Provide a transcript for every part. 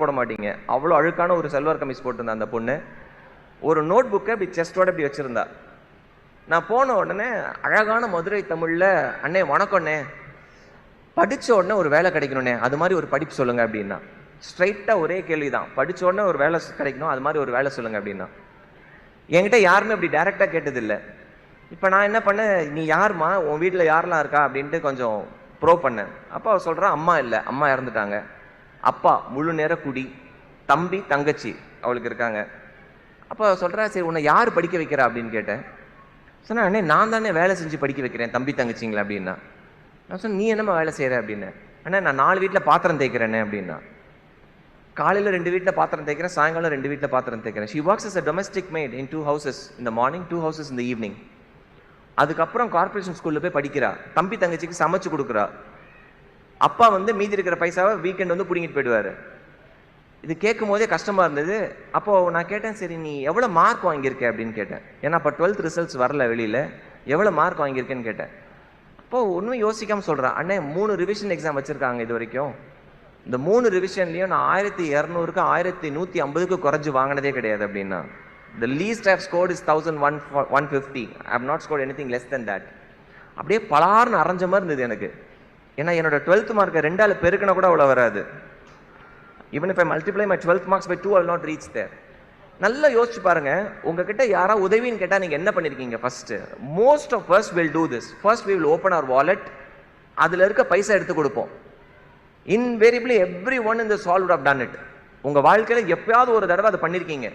போட மாட்டீங்க அவ்வளோ அழுக்கான ஒரு செல்வார் கமிஸ் போட்டிருந்தா அந்த பொண்ணு. ஒரு நோட் புக்கை இப்படி செஸ்டோட இப்படி வச்சுருந்தா. நான் போன உடனே அழகான மதுரை தமிழில் அண்ணே வணக்கண்ணே படித்த உடனே ஒரு வேலை கிடைக்கணுண்ணே அது மாதிரி ஒரு படிப்பு சொல்லுங்க அப்படின்னா. ஸ்ட்ரைட்டாக ஒரே கேள்வி தான் படிச்ச உடனே ஒரு வேலை கிடைக்கணும் அது மாதிரி ஒரு வேலை சொல்லுங்கள் அப்படின்னா. என்கிட்ட யாருமே அப்படி டேரெக்டாக கேட்டதில்லை. இப்போ நான் என்ன பண்ணேன்? நீ யாரும்மா உன் வீட்டில் யாரெல்லாம் இருக்கா? அப்படின்ட்டு கொஞ்சம் ப்ரோ பண்ணேன். அப்போ அவள் சொல்கிறான் அம்மா இல்லை. அம்மா இறந்துட்டாங்க. அப்பா முழு நேர குடி தம்பி தங்கச்சி அவளுக்கு இருக்காங்க. அப்போ சொல்கிறா சரி உன்னை யார் படிக்க வைக்கிறா? அப்படின்னு கேட்டேன். சொன்னா அண்ணே நான் தானே வேலை செஞ்சு படிக்க வைக்கிறேன் தம்பி தங்கச்சிங்களா? அப்படின்னா. நான் சொன்னேன் நீ என்னம்மா வேலை செய்கிற அப்படின்னு அண்ணா நான் நாலு வீட்டில் பாத்திரம் தேய்க்கிறேனே அப்படின்னா. காலையில் ரெண்டு வீட்டில் பாத்திரம் தேய்க்கிறேன் சாயங்காலம் ரெண்டு வீட்டில் பாத்திரம் தேய்க்கிறேன். She works is a domestic maid in two houses in the morning two houses in the evening அதுக்கப்புறம் கார்ப்பரேஷன் ஸ்கூலில் போய் படிக்கிறா. தம்பி தங்கச்சிக்கு சமைச்சு கொடுக்குறா. அப்பா வந்து மீதி இருக்கிற பைசாவை வீக்கெண்ட் வந்து பிடிங்கிட்டு போயிடுவாரு. இது கேட்கும் போதே கஷ்டமாக இருந்தது. அப்போது நான் கேட்டேன் சரி நீ எவ்வளோ மார்க் வாங்கியிருக்க? அப்படின்னு கேட்டேன். ஏன்னா அப்போ டுவெல்த் ரிசல்ட்ஸ் வரல வெளியில். எவ்வளோ மார்க் வாங்கியிருக்கேன்னு கேட்டேன். அப்போது ஒன்றும் யோசிக்காமல் சொல்கிறேன் அண்ணே மூணு ரிவிஷன் எக்ஸாம் வச்சுருக்காங்க இது வரைக்கும். இந்த மூணு ரிவிஷன்லேயும் நான் ஆயிரத்தி இரநூறுக்கு ஆயிரத்தி நூற்றி ஐம்பதுக்கு குறைஞ்சி வாங்கினதே கிடையாது அப்படின்னா the least of score is thousand one one fifty I have not score anything less than that அப்படியே பலார்னு அரைஞ்ச மாதிரி இருந்தது எனக்கு. ஏன்னா என்னோட டுவெல்த் மார்க்கை ரெண்டால் பெருக்கினா கூட அவ்வளோ வராது. Even if I multiply my 12th marks by 2 I will not reach நல்லா யோசிச்சு பாருங்க உங்ககிட்ட யாரா உதவின்னு கேட்டால் நீங்கள் என்ன பண்ணியிருக்கீங்க first most of first will do this first we will open our wallet அதில் இருக்க பைசா எடுத்து கொடுப்போம். Invariably every one in the solve of done it உங்கள் வாழ்க்கையில் எப்பயாவது ஒரு தடவை அதை பண்ணியிருக்கீங்க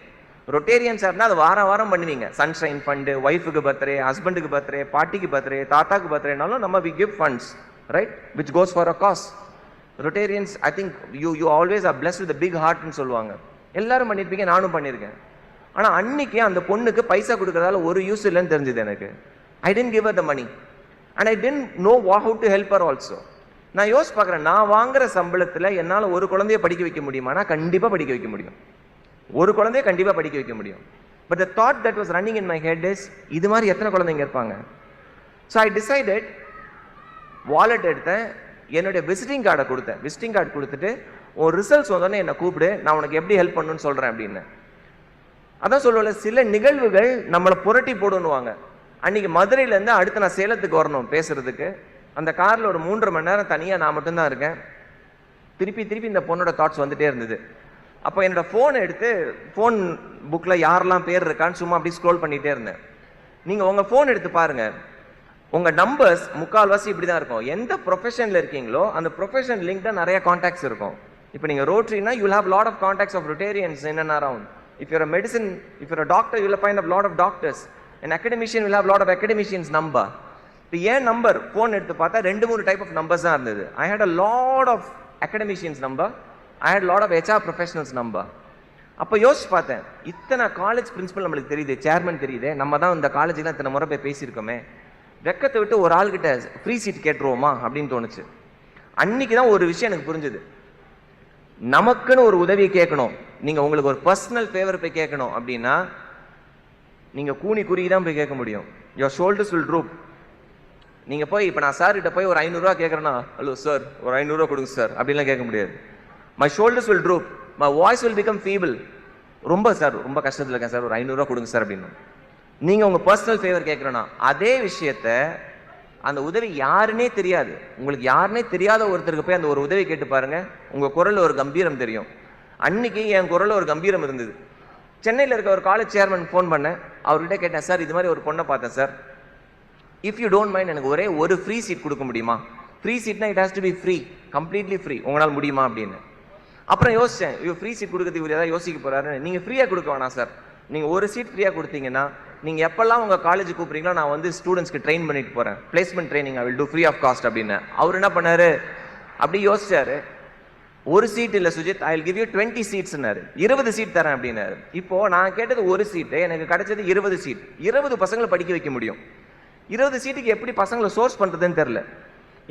ரொட்டேரியன்ஸ் இருந்தால் அது வாரம் வாரம் பண்ணுவீங்க. சன்ஷைன் ஃபண்டு ஒய்ஃபுக்கு பர்த்டே ஹஸ்பண்டுக்கு பர்த்டே பாட்டிக்கு பர்த்டே தாத்தாக்கு பர்த்டேனாலும் நம்ம we give funds right which goes for a cause Rotarians I think you you always are bless with big ஹார்ட்னு சொல்லுவாங்க. எல்லாரும் பண்ணியிருப்பீங்க நானும் பண்ணியிருக்கேன். ஆனால் அன்னைக்கு அந்த பொண்ணுக்கு பைசா கொடுக்கறதால ஒரு யூஸ் இல்லைன்னு தெரிஞ்சது எனக்கு. I didn't give the money and I didn't know what how to help her also நான் யோசிச்சு பார்க்குறேன் நான் வாங்குற சம்பளத்தில் என்னால் ஒரு குழந்தைய படிக்க வைக்க முடியுமானா கண்டிப்பாக படிக்க வைக்க முடியும். ஒரு குழந்தைய கண்டிப்பாக படிக்க வைக்க முடியும். But the thought that was running in my head is இது மாதிரி எத்தனை குழந்தைங்க இருப்பாங்க? ஸோ ஐ டிசைடட் வாலெட் எடுத்தேன். என்னுடைய விசிட்டிங் கார்டை கொடுத்தேன். விசிட்டிங் கார்டு கொடுத்துட்டு உன் ரிசல்ட்ஸ் வந்தோடனே என்னை கூப்பிடு. நான் உனக்கு எப்படி ஹெல்ப் பண்ணணும்னு சொல்கிறேன் அப்படின்னு. அதான் சொல்லுவேன் சில நிகழ்வுகள் நம்மளை புரட்டி போடுன்னுவாங்க. அன்னைக்கு மதுரையிலேருந்து அடுத்து நான் சேலத்துக்கு வரணும் பேசுறதுக்கு. அந்த காரில் ஒரு மூன்று மணி நேரம் தனியாக நான் மட்டும்தான் இருக்கேன். திருப்பி திருப்பி இந்த பொண்ணோட தாட்ஸ் வந்துட்டே இருந்தது. அப்போ என்னோட ஃபோனை எடுத்து ஃபோன் புக்கில் யாரெல்லாம் பேர் இருக்கான்னு சும்மா அப்படி ஸ்க்ரோல் பண்ணிகிட்டே இருந்தேன். நீங்கள் உங்கள் ஃபோன் எடுத்து பாருங்கள் உங்க நம்பர்ஸ் முக்கால்வாசி இப்படி தான் இருக்கும். எந்த ப்ரொஃபஷனில் இருக்கீங்களோ அந்த ப்ரொஃபஷன் லிங்க்டாக நிறைய காண்டாக்ட்ஸ் இருக்கும். இப்போ நீங்கள் ரோட்ரினா you have lot of contacts of Rotarians என்ன around if your medicine if your doctor you'll find of lot of doctors and academician will have lot of academicians number இப்போ ஏன் நம்பர் ஃபோன் எடுத்து பார்த்தா ரெண்டு மூணு டைப் ஆஃப் நம்பர்ஸ் தான் இருந்தது. I had a lot of academicians number I had lot of HR professionals number அப்போ யோசிச்சு பார்த்தேன் இத்தனை காலேஜ் பிரின்சிபல் நம்மளுக்கு தெரியுது சேர்மன் தெரியுது. நம்ம தான் இந்த காலேஜில் இத்தனை முறை போய் பேசியிருக்கோமே. வெக்கத்தை விட்டு ஒரு ஆள்கிட்ட ஃப்ரீ சீட் கேட்டுருவோமா அப்படின்னு தோணுச்சு. அன்னைக்கு தான் ஒரு விஷயம் எனக்கு புரிஞ்சுது. நமக்குன்னு ஒரு உதவியை கேட்கணும். நீங்கள் உங்களுக்கு ஒரு பர்சனல் ஃபேவர் போய் கேட்கணும் அப்படின்னா நீங்கள் கூனி குறுகி தான் போய் கேட்க முடியும். யோர் ஷோல்டர்ஸ் வில் ட்ரூப் நீங்கள் போய் இப்போ நான் சார்கிட்ட போய் ஒரு ஐநூறுரூவா கேட்குறேன்னா ஹலோ சார் ஒரு ஐநூறுரூவா கொடுங்க சார் அப்படிலாம் கேட்க முடியாது. My shoulders will droop my voice will become feeble ரொம்ப சார் ரொம்ப கஷ்டத்தில் இருக்கேன் சார் ஒரு ஐநூறுரூவா கொடுங்க சார் அப்படின்னு நீங்கள் உங்கள் பர்சனல் ஃபேவர் கேட்குறோன்னா அதே விஷயத்த அந்த உதவி யாருன்னே தெரியாது. உங்களுக்கு யாருன்னே தெரியாத ஒருத்தருக்கு போய் அந்த ஒரு உதவி கேட்டு பாருங்க உங்கள் குரலில் ஒரு கம்பீரம் தெரியும். அன்னைக்கு என் குரலில் ஒரு கம்பீரம் இருந்தது. சென்னையில் இருக்க ஒரு காலேஜ் சேர்மன் ஃபோன் பண்ணேன். அவர்கிட்ட கேட்டேன் சார் இது மாதிரி ஒரு பொண்ணை பார்த்தேன் sir. If you don't mind எனக்கு ஒரே ஒரு ஃப்ரீ சீட் கொடுக்க முடியுமா? Free சீட்னா it has to be free completely free உங்களால் முடியுமா? அப்படின்னு. அப்புறம் யோசித்தேன் ஐயோ ஃப்ரீ சீட் கொடுக்கறதுக்கு இவர் ஏதாவது யோசிக்க போகிறாரு நீங்கள் ஃப்ரீயாக கொடுக்க வேணாம் சார். நீங்கள் ஒரு சீட் ஃப்ரீயாக கொடுத்தீங்கன்னா நீங்கள் எப்பெல்லாம் உங்கள் காலேஜ் கூப்பிட்றீங்களோ நான் வந்து ஸ்டூடெண்ட்ஸ்க்கு ட்ரெயின் பண்ணிட்டு போகிறேன் placement training I will do free of cost அப்படின்னு. அவர் என்ன பண்ணார்? அப்படி யோசிச்சாரு. ஒரு சீட் இல்லை Sujith I will give you twenty சீட்ஸ்னாரு இருபது சீட் தரேன் அப்படின்னாரு. இப்போ நான் கேட்டது ஒரு சீட்டு எனக்கு கிடைச்சது இருபது சீட் இருபது பசங்களை படிக்க வைக்க முடியும். இருபது சீட்டுக்கு எப்படி பசங்களை சோர்ஸ் பண்ணுறதுன்னு தெரில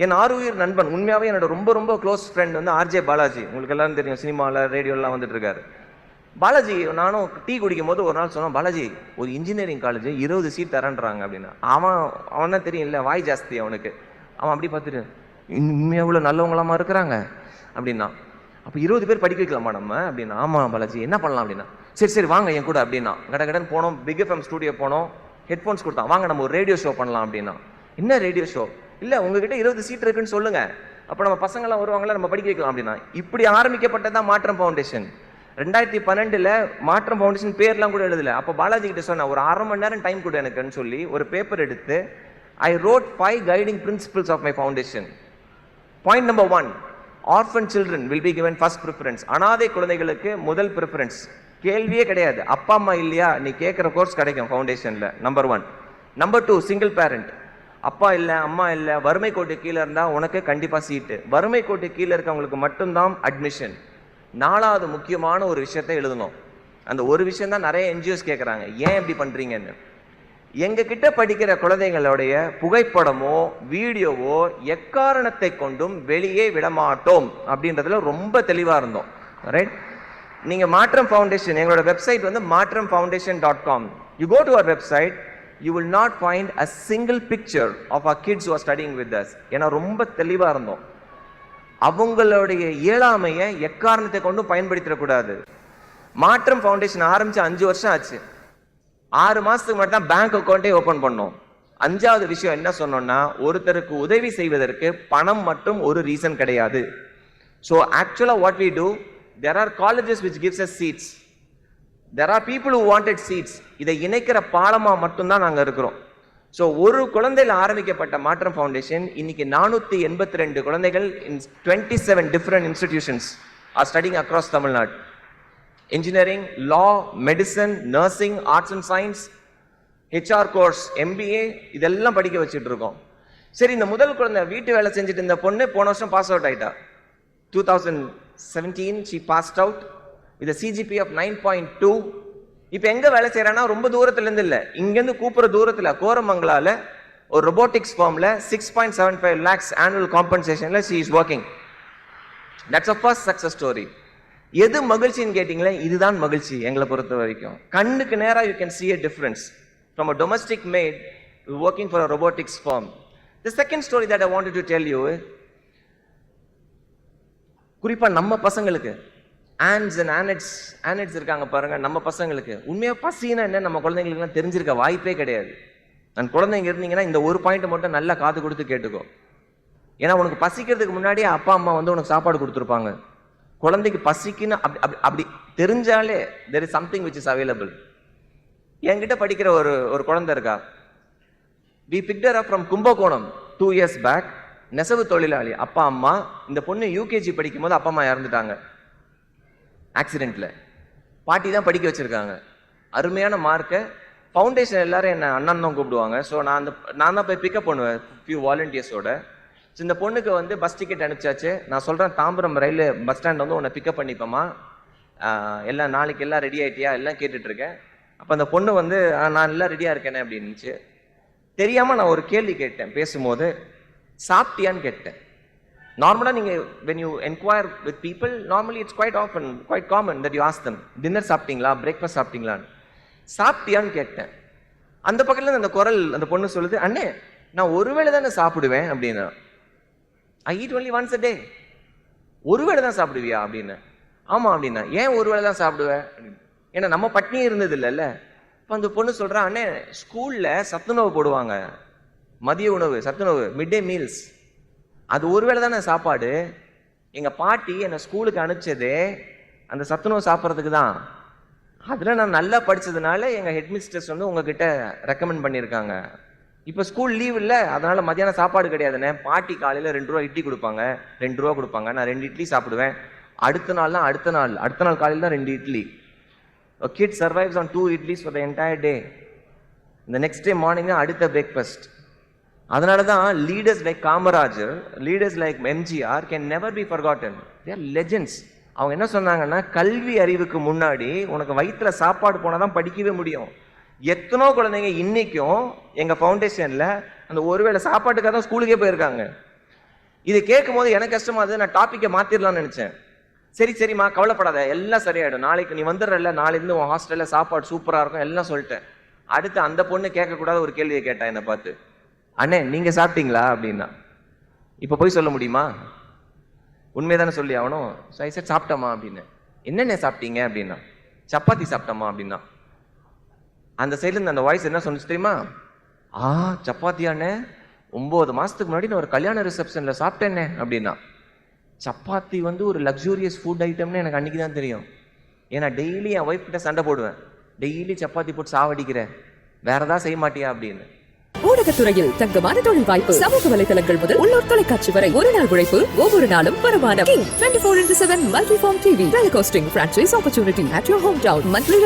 என் ஆறுயிர் நண்பன் உண்மையாகவே என்னோட ரொம்ப ரொம்ப க்ளோஸ் ஃப்ரெண்ட் வந்து ஆர்ஜே பாலாஜி உங்களுக்கு எல்லாரும் தெரியும் சினிமாவில் ரேடியோலாம் வந்துட்டு இருக்காரு. பாலாஜி நானும் டீ குடிக்கும் போது ஒரு நாள் சொன்னான் பாலாஜி ஒரு இன்ஜினியரிங் காலேஜ் இருபது சீட் தரேன்றாங்க அப்படின்னு. அவன் அவனா தெரியும் இல்லை வாய் ஜாஸ்தி அவனுக்கு. அவன் அப்படி பார்த்துட்டு இன்னும் எவ்வளோ நல்லவங்களாமா இருக்கிறாங்க? அப்படின்னா அப்போ இருபது பேர் படிக்க வைக்கலாமா நம்ம? அப்படின்னா ஆமாம் பாலாஜி என்ன பண்ணலாம்? அப்படின்னா சரி சரி வாங்க என் கூட அப்படின்னா கட கடன் போனோம் பிக் எஃப்எம் ஸ்டூடியோ போனோம் ஹெட்ஃபோன்ஸ் கொடுத்தான் வாங்க நம்ம ஒரு ரேடியோ ஷோ பண்ணலாம் அப்படின்னா என்ன ரேடியோ ஷோ இல்லை உங்ககிட்ட இருபது சீட் இருக்குன்னு சொல்லுங்க. அப்போ நம்ம பசங்கள்லாம் வருவாங்களா நம்ம படிக்க வைக்கலாம் அப்படின்னா இப்படி ஆரம்பிக்கப்பட்டதான் மாற்றம் ஃபவுண்டேஷன் ரெண்டாயிரத்தி பன்னெண்டில் மாற்றம் ஃபவுண்டேஷன் பேர்லாம் கூட எழுதலை. அப்போ பாலாஜி கிட்ட சொன்னேன் ஒரு அரை மணி நேரம் டைம் கொடு எனக்குன்னு சொல்லி ஒரு பேப்பர் எடுத்து I wrote five guiding principles of my foundation point number one orphan children will be given first preference அனாதை குழந்தைகளுக்கு முதல் ப்ரிஃபரன்ஸ் கேள்வியே கிடையாது. அப்பா அம்மா இல்லையா? நீ கேட்குற கோர்ஸ் கிடைக்கும் ஃபவுண்டேஷனில் number one number two single parent அப்பா இல்லை அம்மா இல்லை வறுமை கோட்டு கீழே இருந்தால் உனக்கு கண்டிப்பாக சீட்டு வறுமை கோட்டு கீழே இருக்கவங்களுக்கு மட்டும்தான் அட்மிஷன் நாலாவது முக்கியமான ஒரு விஷயத்தை எழுதணும். அந்த ஒரு விஷயம் தான் நிறைய என்ஜிஓஸ் கேட்குறாங்க ஏன் இப்படி பண்ணுறீங்கன்னு எங்க கிட்ட படிக்கிற குழந்தைங்களுடைய புகைப்படமோ வீடியோவோ எக்காரணத்தை கொண்டும் வெளியே விடமாட்டோம் அப்படின்றதுல ரொம்ப தெளிவா இருந்தோம். ரைட் நீங்க மாற்றம் ஃபவுண்டேஷன் எங்களோட வெப்சைட் வந்து Maatram foundation dot com you go to our website you will not find a single picture of a kids are studying with us ஏன்னா ரொம்ப தெளிவா இருந்தோம். அவங்களுடைய இயலாமையை எக்காரணத்தை கொண்டும் பயன்படுத்திடக்கூடாது. மாற்றம் ஃபவுண்டேஷன் ஆரம்பித்து அஞ்சு வருஷம் ஆச்சு. ஆறு மாதத்துக்கு முன்னாடி தான் பேங்க் அக்கௌண்ட்டே ஓப்பன் பண்ணோம். அஞ்சாவது விஷயம் என்ன சொன்னோம்னா ஒருத்தருக்கு உதவி செய்வதற்கு பணம் மட்டும் ஒரு ரீசன் கிடையாது. ஸோ ஆக்சுவலாக what we do there are colleges which gives us seats there are people who wanted seats இதை இணைக்கிற பாலமாக மட்டும்தான் நாங்கள் இருக்கிறோம். ஸோ ஒரு குழந்தையில் ஆரம்பிக்கப்பட்ட மாற்றம் ஃபவுண்டேஷன் இன்னைக்கு நானூற்றி எண்பத்தி ரெண்டு குழந்தைகள் in twenty seven different institutions are studying across Tamil Nadu engineering law medicine nursing arts and science HR course MBA இதெல்லாம் படிக்க வச்சுட்டு இருக்கோம். சரி இந்த முதல் குழந்தை வீட்டு வேலை செஞ்சுட்டு இருந்த பொண்ணு போன வருஷம் பாஸ் அவுட் ஆயிட்டா. Two thousand seventeen she passed out with CGP of nine point two இப்போ எங்க வேலை செய்யறான்னா ரொம்ப தூரத்துல இருந்து இல்ல. இங்கேருந்து கூப்பிடுற தூரத்துல கோரமங்கலால ஒரு ரொபோட்டிக்ஸ் ஃபார்ம்ல six point seven five lakhs annual காம்பன்சேஷன்ல she is working that's a first success story எது மகிழ்ச்சின்னு கேட்டிங்களே இதுதான் மகிழ்ச்சி எங்களை பொறுத்த வரைக்கும். கண்ணுக்கு நேராக you can see a difference from a domestic maid working for a robotics firm the second story that I want to tell you குறிப்பாக நம்ம பசங்களுக்கு ஆன்ஸ் அண்ட் ஆனட்ஸ் ஆனட்ஸ் இருக்காங்க பாருங்கள் நம்ம பசங்களுக்கு. உண்மையாக பசின்னா என்ன? நம்ம குழந்தைங்களுக்குலாம் தெரிஞ்சிருக்க வாய்ப்பே கிடையாது. நான் குழந்தைங்க இருந்தீங்கன்னா இந்த ஒரு பாயிண்ட் மட்டும் நல்லா காது கொடுத்து கேட்டுக்கோ. ஏன்னா உனக்கு பசிக்கிறதுக்கு முன்னாடியே அப்பா அம்மா வந்து உனக்கு சாப்பாடு கொடுத்துருப்பாங்க. குழந்தைக்கு பசிக்குன்னு அப்படி அப்படி அப்படி தெரிஞ்சாலே there is something which is available என்கிட்ட படிக்கிற ஒரு ஒரு குழந்தை இருக்கா? We picked up from Kumbakonam two years back நெசவு தொழிலாளி அப்பா அம்மா. இந்த பொண்ணு யூகேஜி படிக்கும் போது அப்பா அம்மா இறந்துட்டாங்க. ஆக்சிடெண்ட்டில் பாட்டி தான் படிக்க வச்சுருக்காங்க. அருமையான மார்க்கை ஃபவுண்டேஷன் எல்லாரும் என்ன அண்ணன் தான் கூப்பிடுவாங்க. ஸோ நான் அந்த நான் தான் போய் பிக்கப் பண்ணுவேன் ஃபியூ வாலண்டியர்ஸோட ஸோ இந்த பொண்ணுக்கு வந்து பஸ் டிக்கெட் அனுப்பிச்சாச்சு. நான் சொல்கிறேன் தாம்பரம் ரயில் பஸ் ஸ்டாண்ட் வந்து உன்னை பிக்கப் பண்ணிப்போமா எல்லாம் நாளைக்கு எல்லாம் ரெடி ஆகிட்டியா எல்லாம் கேட்டுட்ருக்கேன். அப்போ அந்த பொண்ணு வந்து நான் எல்லாம் ரெடியாக இருக்கேனே அப்படின்னுச்சு. தெரியாமல் நான் ஒரு கேள்வி கேட்டேன் பேசும்போது. சாப்பிட்டியான்னு கேட்டேன். நார்மலாக நீங்கள் when you enquire with people normally it's quite often quite common that you ask them dinner சாப்பிட்டீங்களா? பிரேக்ஃபாஸ்ட் சாப்பிட்டீங்களான்னு? சாப்பிட்டியான்னு கேட்டேன். அந்த பக்கத்தில் அந்த குரல் அந்த பொண்ணு சொல்லுது அண்ணே நான் ஒருவேளை தானே சாப்பிடுவேன் அப்படின்னா. I eat only once a day ஒருவேளை தான் சாப்பிடுவியா? அப்படின்னு. ஆமாம் அப்படின்னா. ஏன் ஒருவேளை தான் சாப்பிடுவேன் அப்படின்னு. ஏன்னா நம்ம பட்னியே இருந்தது இல்லைல்ல இப்போ அந்த பொண்ணு சொல்கிறா அண்ணே ஸ்கூலில் சத்துணவு போடுவாங்க. மதிய உணவு சத்துணவு மிட் டே மீல்ஸ் அது ஒருவேளை தானே சாப்பாடு? எங்கள் பாட்டி என்னை ஸ்கூலுக்கு அனுப்பிச்சது அந்த சத்துணவு சாப்பிட்றதுக்கு தான். அதில் நான் நல்லா படித்ததுனால எங்கள் ஹெட்மிஸ்டர்ஸ் வந்து உங்ககிட்ட ரெக்கமெண்ட் பண்ணியிருக்காங்க. இப்போ ஸ்கூல் லீவ் இல்லை அதனால் மத்தியானம் சாப்பாடு கிடையாதுண்ணே பாட்டி காலையில் ரெண்டு ரூபா இட்லி கொடுப்பாங்க. ரெண்டு ரூபா கொடுப்பாங்க. நான் ரெண்டு இட்லி சாப்பிடுவேன். அடுத்த நாள் தான் அடுத்த நாள். அடுத்த நாள் காலையில் தான் ரெண்டு idli. Kid survives on two idlis for the entire day இந்த நெக்ஸ்ட் டே மார்னிங் தான் அடுத்த பிரேக்ஃபாஸ்ட் அதனால தான் leaders like Kamarajar leaders like MGR can never be forgotten their legends அவங்க என்ன சொன்னாங்கன்னா கல்வி அறிவுக்கு முன்னாடி உனக்கு வயிற்றுல சாப்பாடு போனால் தான் படிக்கவே முடியும். எத்தனோ குழந்தைங்க இன்றைக்கும் எங்கள் ஃபவுண்டேஷனில் அந்த ஒருவேளை சாப்பாட்டுக்காக தான் ஸ்கூலுக்கே போயிருக்காங்க. இது கேட்கும் போது எனக்கு கஷ்டமா நான் டாப்பிக்கை மாற்றிடலான்னு நினச்சேன். சரி சரிம்மா கவலைப்படாத. எல்லாம் சரியாயிடும். நாளைக்கு நீ வந்துடுறல நாளையிருந்து உன் ஹாஸ்டலில் சாப்பாடு சூப்பராக இருக்கும். எல்லாம் சொல்லிட்டேன். அடுத்து அந்த பொண்ணு கேட்கக்கூடாத ஒரு கேள்வியை கேட்டா என்னை பார்த்து. அண்ணே நீங்கள் சாப்பிட்டீங்களா? அப்படின்னா. இப்போ போய் சொல்ல முடியுமா? உண்மைதானே சொல்லி ஆகணும். ஸோ ஐ சாப்பிட்டம்மா அப்படின்னு என்னென்ன சாப்பிட்டீங்க? அப்படின்னா. சப்பாத்தி சாப்பிட்டோமா? அப்படின்னா. அந்த சைட்லேருந்து அந்த வாய்ஸ் என்ன சொன்னிச்சு தெரியுமா? ஆ சப்பாத்தியாண்ணே ஒம்பது மாதத்துக்கு முன்னாடி நான் ஒரு கல்யாண ரிசப்ஷனில் சாப்பிட்டேன்னே அப்படின்னா. சப்பாத்தி வந்து ஒரு லக்ஸூரியஸ் ஃபுட் ஐட்டம்னு எனக்கு அன்றைக்கி தான் தெரியும். ஏன்னா டெய்லி என் ஒய்ஃப் கிட்ட சண்டை போடுவேன். டெய்லி சப்பாத்தி போட்டு சாவடிக்கிறேன். வேறு ஏதாவது செய்ய மாட்டியா? அப்படின்னு. ஊடகத்துறையில் தங்கமான தொழில் வாய்ப்பு சமூக வலைதளங்கள் முதல் உள்ளூர் தொலைக்காட்சி வரை ஒரு நாள் உழைப்பு ஒவ்வொரு நாளும் வருமானம் twenty four into seven multi form TV telecasting franchise opportunity at your home town monthly